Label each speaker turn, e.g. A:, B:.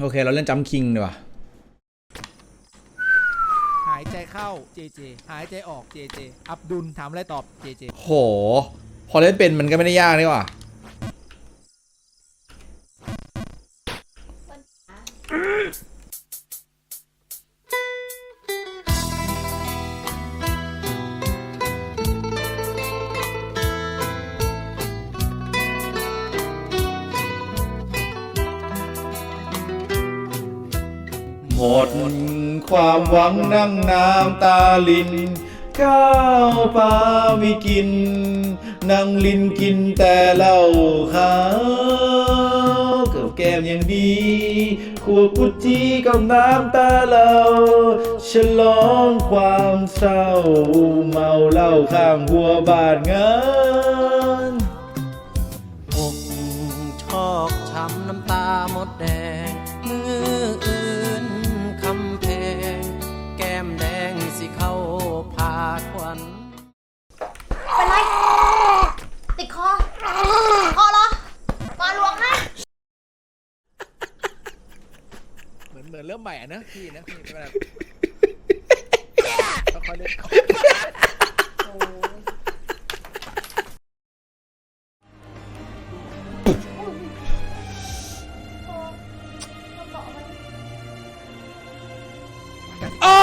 A: โอเค เราเล่นจัมคิงดีกว่า
B: หายใจเข้าเจเจหายใจออกเจเจอับดุลถามอะไรตอบเจเจ
A: โห พอเล่นเป็นมันก็ไม่ได้ยากนี่หว่า หมดความหวังนั่งน้ำตาลินข้าวปลาไม่กิน นั่งลินกินแต่เหล้าขาวกับแก้มอย่างดีขวดกุจีกับน้ำตาเราฉลองความเศร้า เมาเหล้าข้างหัวบาดงาน
C: อกชอกช้ำน้ำตาหมดแดงมือ เห
D: มื
B: อนเริ่มใหม่อะนะพี่นะพี่แบบเนอ้โอ้